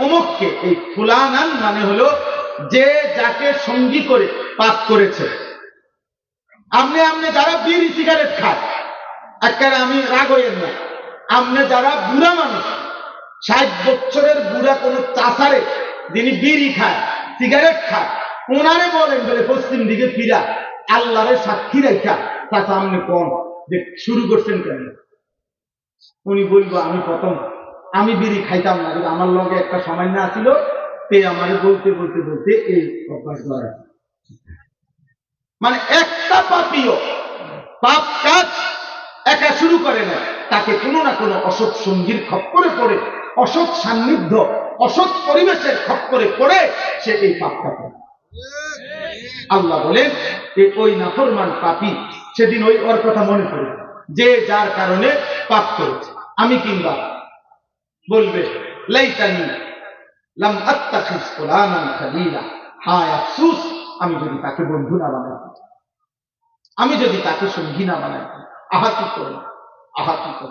অমুককে, এই ফুলানান মানে হলো যে যাকে সঙ্গী করে পাপ করেছে। আপনি আপনি যারা বিড়ি সিগারেট খায় একেবারে আমি রাগ হইয়েন না। আপনি যারা বুড়া মানুষ, ষাট বছরের বুড়া কোন চাষারে যিনি বিড়ি খায়, সিগারেট খায়, ওনারে বলেন বলে পশ্চিম দিকে ফিরা, আল্লাহরে সাক্ষী রেখা তা সামনে কম। যে শুরু করছেন কেন? উনি বলব, আমি প্রথম। আমি বিড়ি খাইতাম না, কিন্তু আমার লগে একটা সময় না ছিল তে আমারে বলতে বলতে বলতে এই অভ্যাস ধরা মানে একটা পাপিও পাপ কাজ একা শুরু করে না, তাকে কোনো না কোনো অসৎ সঙ্গীর খপ্পরে পড়ে, অসৎ সান্নিধ্য, অসৎ পরিবেশের খপ্পরে পড়ে সে এই পাপটা করে। আল্লাহ বলেন যে ওই নাফরমান পাপি সেদিন ওই ওর কথা মনে পড়ে, যে যার কারণে পাপ করেছে। আমি কিংবা বলবে আমি যদি তাকে বন্ধু না বানাই, আমি যদি তাকে সঙ্গী না বানাই, আহা কি করব? আহা কি করব?